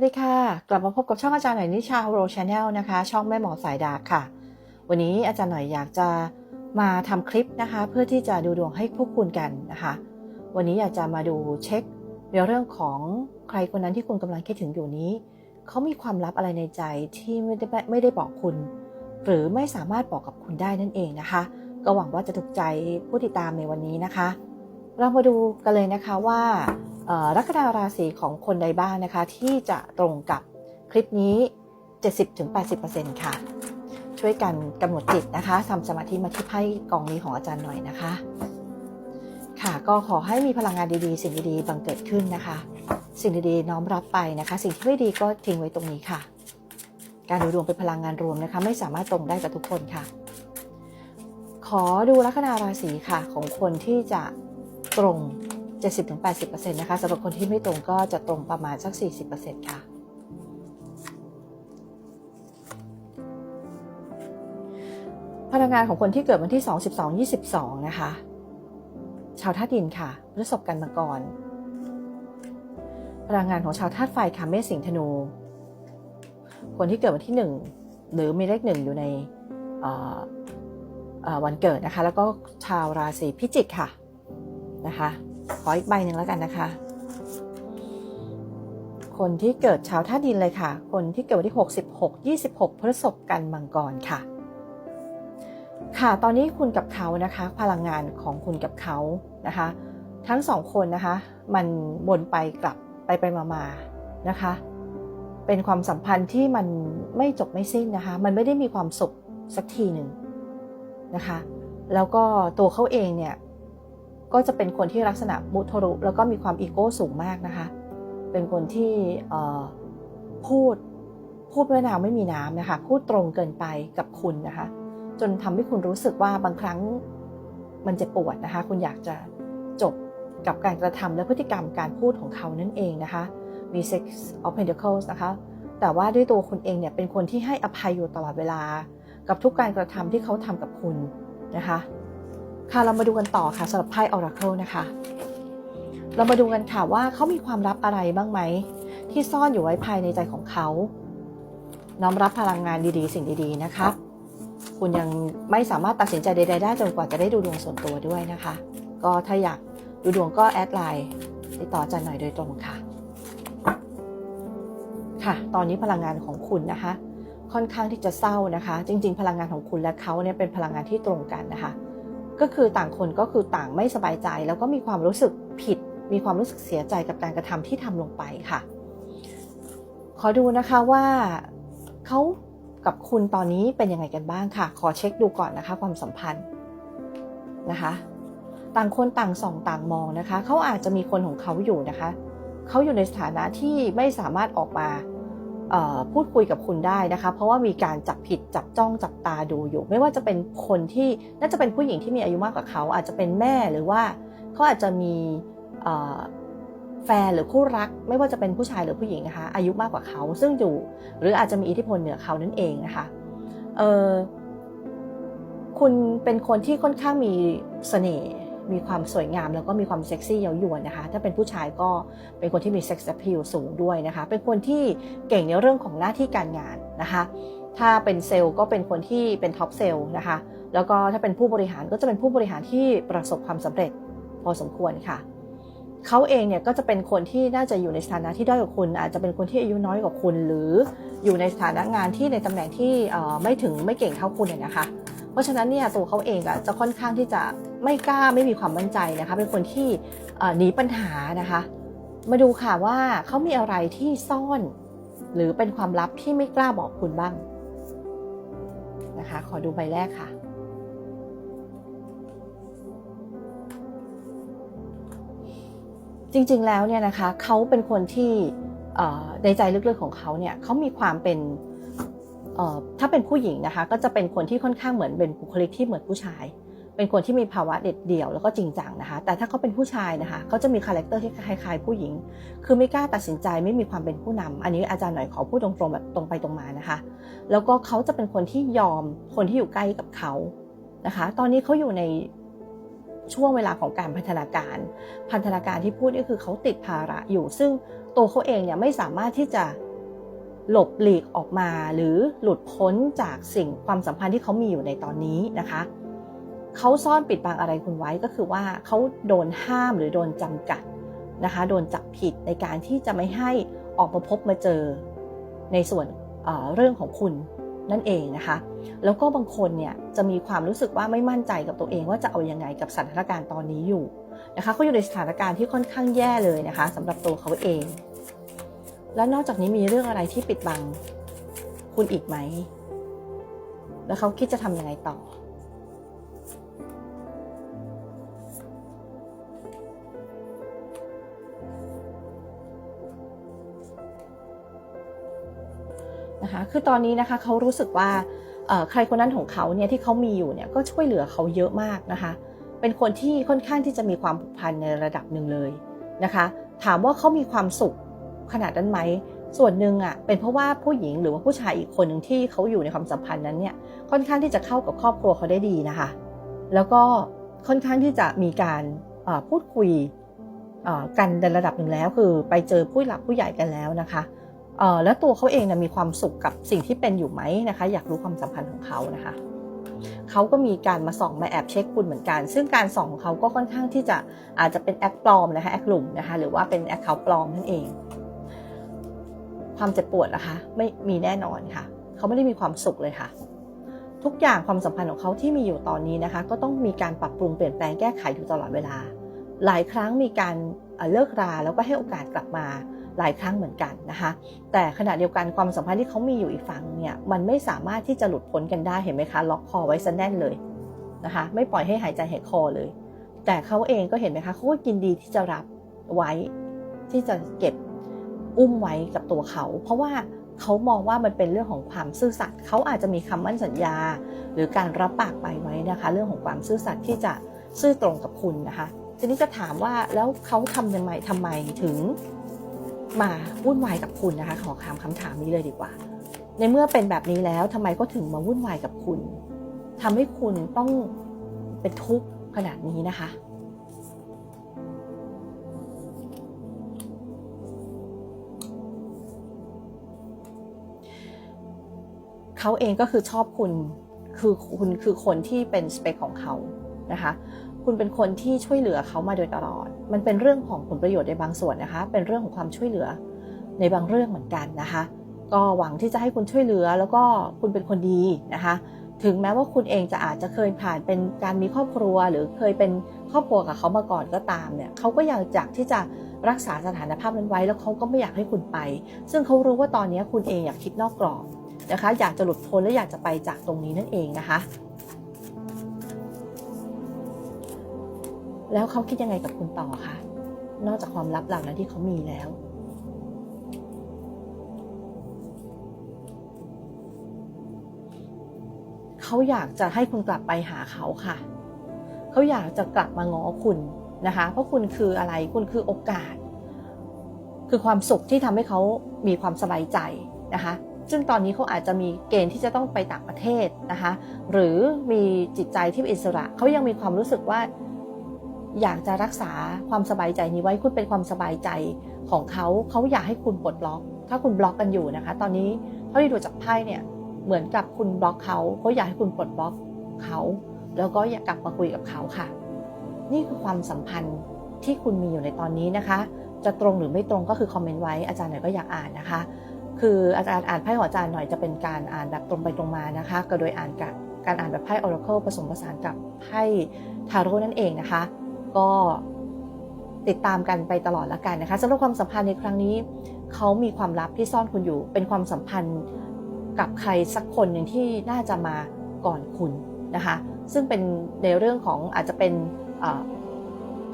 สวัสดีค่ะ กลับมาพบกับช่องอาจารย์หน่อยนิชาโรชาแนลนะคะ ช่องแม่หมอสายดาค่ะ วันนี้อาจารย์หน่อยอยากจะมาทำคลิปนะคะ เพื่อที่จะดูดวงให้พวกคุณกันนะคะ วันนี้อยากจะมาดูเช็ค ในเรื่องของใครคนนั้นที่คุณกำลังคิดถึงอยู่นี้ เขามีความลับอะไรในใจที่ไม่ได้ไม่ได้บอกคุณ หรือไม่สามารถบอกกับคุณได้นั่นเองนะคะ ก็หวังว่าจะถูกใจผู้ติดตามในวันนี้นะคะ เรามาดูกันเลยนะคะว่า ลัคนาราศีของคนใดบ้างนะคะ ที่จะตรงกับคลิปนี้ 70-80%ค่ะ ช่วยกันกำหนดจิตนะคะทำสมาธิมาที่ไพ่กองนี้ของอาจารย์หน่อยนะคะ ค่ะก็ขอให้มีพลังงานดีๆ สิ่งดีๆบังเกิดขึ้นนะคะ สิ่งดีๆน้อมรับไปนะคะ สิ่งที่ไม่ดีก็ทิ้งไว้ตรงนี้ค่ะ การดูดวงเป็นพลังงานรวมนะคะ ไม่สามารถตรงได้กับทุกคนค่ะ ขอดูลัคนาราศีค่ะของคนที่จะตรง 70-80%นะคะสำหรับคนที่ไม่ตรงก็จะตรงประมาณสัก 40%ค่ะพลังงานของคนที่เกิดวันที่ 2 12 22 นะคะ ชาวธาตุดินค่ะพฤษภกันมังกร พลังงานของชาวธาตุไฟค่ะเมษสิงห์ธนู คนที่เกิดวันที่ 1 หรือมีเลขหนึ่งอยู่ในวันเกิดนะคะ แล้วก็ชาวราศีพิจิกค่ะนะคะ ขออีกใบหนึ่งแล้วกันนะคะ คนที่เกิดชาวธาดินเลยค่ะ คนที่เกิดวันที่ 66 26พฤษภกันมังกรค่ะ ค่ะตอนนี้คุณกับเขานะคะ พลังงานของคุณกับเขานะคะ ทั้งสองคนนะคะ มันวนไปกลับไปไปมามานะคะ เป็นความสัมพันธ์ที่มันไม่จบไม่สิ้นนะคะ มันไม่ได้มีความสุขสักทีหนึ่งนะคะ แล้วก็ตัวเขาเองเนี่ย ก็จะเป็นคนที่ลักษณะมุทะรุแล้วก็มีความอีโก้สูงมากนะคะ เป็นคนที่พูดพูดด้วยน้ำไม่มีน้ำนะคะ พูดตรงเกินไปกับคุณนะคะ จนทำให้คุณรู้สึกว่าบางครั้งมันเจ็บปวดนะคะ คุณอยากจะจบกับการกระทำและพฤติกรรมการพูดของเขานั่นเองนะคะมี Six of Pentacles นะคะ แต่ว่าด้วยตัวคุณเองเนี่ยเป็นคนที่ให้อภัยอยู่ตลอดเวลา กับทุกการกระทำที่เขาทำกับคุณนะคะ ค่ะเรามาดูกันต่อค่ะสำหรับไพ่ Oracle นะคะ เรามาดูกันค่ะว่าเขามีความลับอะไรบ้างไหม ที่ซ่อนอยู่ไว้ภายในใจของเขา น้อมรับพลังงานดีๆ สิ่งดีๆนะคะ คุณยังไม่สามารถตัดสินใจใดๆได้จนกว่าจะได้ดูดวงส่วนตัวด้วยนะคะ ก็ถ้าอยากดูดวงก็แอดไลน์ติดต่อจันหน่อยโดยตรงค่ะ ค่ะ ตอนนี้พลังงานของคุณนะคะ ค่อนข้างที่จะเศร้านะคะ จริง ๆ พลังงานของคุณและเขาเนี่ยเป็นพลังงานที่ตรงกันนะคะ ก็คือต่างคนก็คือต่างไม่สบายใจ แล้วก็มีความรู้สึกผิด มีความรู้สึกเสียใจกับการกระทำที่ทำลงไปค่ะ ขอดูนะคะว่าเขากับคุณตอนนี้เป็นยังไงกันบ้างค่ะ ขอเช็คดูก่อนนะคะ ความสัมพันธ์นะคะ ต่างคนต่างส่องต่างมองนะคะเขาอาจจะมีคนของเขาอยู่นะคะเขาอยู่ในสถานะที่ไม่สามารถออกมา พูดคุยกับคุณได้นะคะ เพราะว่ามีการจับผิดจับจ้องจับตาดูอยู่ ไม่ว่าจะเป็นคนที่น่าจะเป็นผู้หญิงที่มีอายุมากกว่าเขา อาจจะเป็นแม่หรือว่าเขาอาจจะมีแฟนหรือคู่รัก ไม่ว่าจะเป็นผู้ชายหรือผู้หญิงนะคะ อายุมากกว่าเขาซึ่งอยู่ หรืออาจจะมีอิทธิพลเหนือเขานั่นเองนะคะคุณเป็นคนที่ค่อนข้างมีเสน่ห์ มีความสวยงามแล้วก็มีความเซ็กซี่เย้ายวนนะคะ ถ้าเป็นผู้ชายก็เป็นคนที่มีเซ็กซ์ p พ a l สูงด้วยนะคะ เป็นคนที่เก่งในเรื่องของหน้าที่การงานนะคะ ถ้าเป็นเซลล์ก็เป็นคนที่เป็นท็อปเซลล์นะคะ แล้วก็ถ้าเป็นผู้บริหารก็จะเป็นผู้บริหารที่ประสบความสำเร็จพอสมควรค่ะเขาเองเนี่ยก็จะเป็นคนที่น่าจะอยู่ในสถานะที่ด้อยกว่าคุณ อาจจะเป็นคนที่อายุน้อยกว่าคุณ หรืออยู่ในสถานะงานที่ในตำแหน่งที่ไม่ถึงไม่เก่งเท่าคุณเนี่ยนะคะ เพราะฉะนั้นเนี่ยตัวเขาเองอะจะค่อนข้างที่จะ ไม่กล้าไม่มีความมั่นใจนะคะ เป็นคนที่หนีปัญหานะคะ มาดูค่ะว่าเขามีอะไรที่ซ่อน หรือเป็นความลับที่ไม่กล้าบอกคุณบ้างนะคะ ขอดูใบแรกค่ะจริงๆ แล้วเนี่ยนะคะเขาเป็นคนที่ในใจลึกๆของเขาเนี่ยเขามีความเป็นถ้าเป็นผู้หญิงนะคะ ก็จะเป็นคนที่ค่อนข้างเหมือนเป็นบุคลิกที่เหมือนผู้ชาย เป็นคนที่มีภาวะเด็ดเดี่ยวแล้วก็จริงจังนะคะ แต่ถ้าเขาเป็นผู้ชายนะคะเขาจะมีคาแรคเตอร์ที่คล้ายๆผู้หญิง คือไม่กล้าตัดสินใจไม่มีความเป็นผู้นำอันนี้อาจารย์หน่อยขอพูดตรงๆแบบตรงไปตรงมานะคะ แล้วก็เขาจะเป็นคนที่ยอมคนที่อยู่ใกล้กับเขานะคะ ตอนนี้เขาอยู่ในช่วงเวลาของการพัฒนาการ พันธนาการที่พูดก็คือเขาติดภาระอยู่ ซึ่งตัวเขาเองเนี่ยไม่สามารถที่จะหลบหลีกออกมา หรือหลุดพ้นจากสิ่งความสัมพันธ์ที่เขามีอยู่ในตอนนี้นะคะ เขาซ่อนปิดบังอะไรคุณไว้ก็คือว่าเขาโดนห้ามหรือโดนจำกัดนะคะโดนจับผิดในการที่จะไม่ให้ออกมาพบมาเจอในส่วนเเรื่องของคุณนั่นเองนะคะ แล้วก็บางคนเนี่ยจะมีความรู้สึกว่าไม่มั่นใจกับตัวเองว่าจะเอาอยัางไงกับสถานการณ์ตอนนี้อยู่นะคะเขาอยู่ในสถานการณ์ที่ค่อนข้างแย่เลยนะคะสำหรับตัวเขาเอง และนอกจากนี้มีเรื่องอะไรที่ปิดบังคุณอีกไหม แล้วเขาคิดจะทำยังไงต่อ นะคะคือตอนนี้นะคะเขารู้สึกว่าใครคนนั้นของเขาเนี่ยที่เขามีอยู่เนี่ยก็ช่วยเหลือเขาเยอะมากนะคะ เป็นคนที่ค่อนข้างที่จะมีความผูกพันในระดับหนึ่งเลยนะคะ ถามว่าเขามีความสุขขนาดนั้นไหมส่วนหนึ่งอะเป็นเพราะว่าผู้หญิงหรือว่าผู้ชายอีกคนหนึ่งที่เขาอยู่ในความสัมพันธ์นั้นเนี่ยค่อนข้างที่จะเข้ากับครอบครัวเขาได้ดีนะคะ แล้วก็ค่อนข้างที่จะมีการพูดคุยกันในระดับหนึ่งแล้ว คือไปเจอผู้หลักผู้ใหญ่กันแล้วนะคะ แล้วตัวเขาเองนะมีความสุขกับสิ่งที่เป็นอยู่ไหมนะคะ อยากรู้ความสัมพันธ์ของเขานะคะเขาก็มีการมาส่องมาแอบเช็คคุณเหมือนกัน ซึ่งการส่องของเขาก็ค่อนข้างที่จะอาจจะเป็นแอคปลอมนะคะแอคหลุมนะคะหรือว่าเป็นแอคเคาปลอมนั่นเอง ความเจ็บปวดนะคะไม่มีแน่นอนค่ะ เขาไม่ได้มีความสุขเลยค่ะ ทุกอย่างความสัมพันธ์ของเขาที่มีอยู่ตอนนี้นะคะ ก็ต้องมีการปรับปรุงเปลี่ยนแปลงแก้ไขอยู่ตลอดเวลา หลายครั้งมีการเลิกราแล้วก็ให้โอกาสกลับมา หลายครั้งเหมือนกันนะคะแต่ขณะเดียวกันความสัมพันธ์ที่เขามีอยู่อีกฝั่งเนี่ยมันไม่สามารถที่จะหลุดพ้นกันได้เห็นไหมคะล็อกคอไว้ซะแน่นเลยนะคะไม่ปล่อยให้หายใจหายคอเลย แต่เขาเองก็เห็นไหมคะเขาก็ยินดีที่จะรับไว้ที่จะเก็บอุ้มไว้กับตัวเขา เพราะว่าเขามองว่ามันเป็นเรื่องของความซื่อสัตย์เขาอาจจะมีคำมั่นสัญญา หรือการรับปากไปไว้นะคะ เรื่องของความซื่อสัตย์ที่จะซื่อตรงกับคุณนะคะทีนี้จะถามว่าแล้วเขาทำยังไงทำไมถึง มาวุ่นวายกับคุณนะคะ ขอคำคำถามนี้เลยดีกว่า ในเมื่อเป็นแบบนี้แล้วทำไมก็ถึงมาวุ่นวายกับคุณทำให้คุณต้องเป็นทุกข์ขนาดนี้นะคะเขาเองก็คือชอบคุณคือคุณคือคนที่เป็นสเปคของเขานะคะ คุณเป็นคนที่ช่วยเหลือเขามาโดยตลอด มันเป็นเรื่องของผลประโยชน์ในบางส่วนนะคะ เป็นเรื่องของความช่วยเหลือในบางเรื่องเหมือนกันนะคะ ก็หวังที่จะให้คุณช่วยเหลือแล้วก็คุณเป็นคนดีนะคะ ถึงแม้ว่าคุณเองจะอาจจะเคยผ่านเป็นการมีครอบครัว หรือเคยเป็นครอบครัวกับเขามาก่อนก็ตามเนี่ยเขาก็ยังอยากที่จะรักษาสถานภาพนั้นไว้แล้วเขาก็ไม่อยากให้คุณไป ซึ่งเขารู้ว่าตอนนี้คุณเองอยากคิดนอกกรอบนะคะ อยากจะหลุดพ้นและอยากจะไปจากตรงนี้นั่นเองนะคะ แล้วเขาคิดยังไงกับคุณต่อคะนอกจากความลับเหล่านั้นที่เขามีแล้ว เขาอยากจะให้คุณกลับไปหาเขาค่ะ เขาอยากจะกลับมาง้อคุณนะคะ เพราะคุณคืออะไร คุณคือโอกาส คือความสุขที่ทำให้เขามีความสบายใจนะคะ ซึ่งตอนนี้เขาอาจจะมีเกณฑ์ที่จะต้องไปต่างประเทศนะคะ หรือมีจิตใจที่อิสระ เขายังมีความรู้สึกว่า อยากจะรักษาความสบายใจนี้ไว้คุณเป็นความสบายใจของเขาเขาอยากให้คุณปลดล็อก ถ้าคุณบล็อกกันอยู่นะคะ ตอนนี้เท่าที่ดูจากไพ่เนี่ยเหมือนกับคุณบล็อกเขาเขาอยากให้คุณปลดบล็อกเขา แล้วก็อยากกลับมาคุยกับเขาค่ะ นี่คือความสัมพันธ์ที่คุณมีอยู่ในตอนนี้นะคะ จะตรงหรือไม่ตรงก็คือคอมเมนต์ไว้อาจารย์หน่อยก็อยากอ่านนะคะ คืออาจารย์อ่านไพ่ของอาจารย์หน่อยจะเป็นการอ่านแบบตรงไปตรงมานะคะ ก็โดยอ่านกับการอ่านแบบไพ่ออร์เคิลผสมผสานกับไพ่ทาโร่นั่นเองนะคะ ก็ติดตามกันไปตลอดล้วกันนะคะสำหรับความสัมพันธ์ในครั้งนี้ เขามีความลับที่ซ่อนคุณอยู่ เป็นความสัมพันธ์กับใครสักคนหนึ่งที่น่าจะมาก่อนคุณนะคะ ซึ่งเป็นในเรื่องของอาจจะเป็น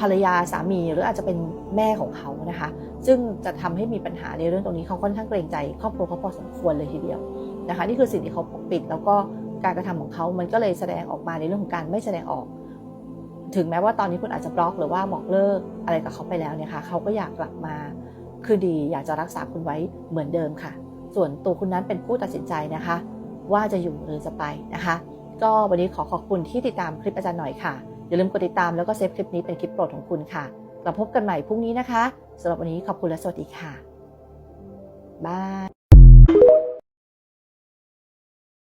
ภรรยาสามีหรืออาจจะเป็นแม่ของเขานะคะ ซึ่งจะทำให้มีปัญหาในเรื่องตรงนี้เขาค่อนข้างเกรงใจครอบครัวเขาพอสมควรเลยทีเดียวนะคะ นี่คือสิ่งที่เขาปกปิด แล้วก็การกระทำของเขา มันก็เลยแสดงออกมาในเรื่องของการไม่แสดงออก ถึงแม้ว่าตอนนี้คุณอาจจะบล็อกหรือว่าบอกเลิกอะไรกับเขาไปแล้วเนี่ยค่ะเขาก็อยากกลับมาคือดีอยากจะรักษาคุณไว้เหมือนเดิมค่ะ ส่วนตัวคุณนั้นเป็นผู้ตัดสินใจนะคะ ว่าจะอยู่หรือจะไปนะคะ ก็วันนี้ขอขอบคุณที่ติดตามคลิปอาจารย์หน่อยค่ะ อย่าลืมกดติดตามแล้วก็เซฟคลิปนี้เป็นคลิปโปรดของคุณค่ะกลับพบกันใหม่พรุ่งนี้นะคะสำหรับวันนี้ขอบคุณและสวัสดีค่ะบาย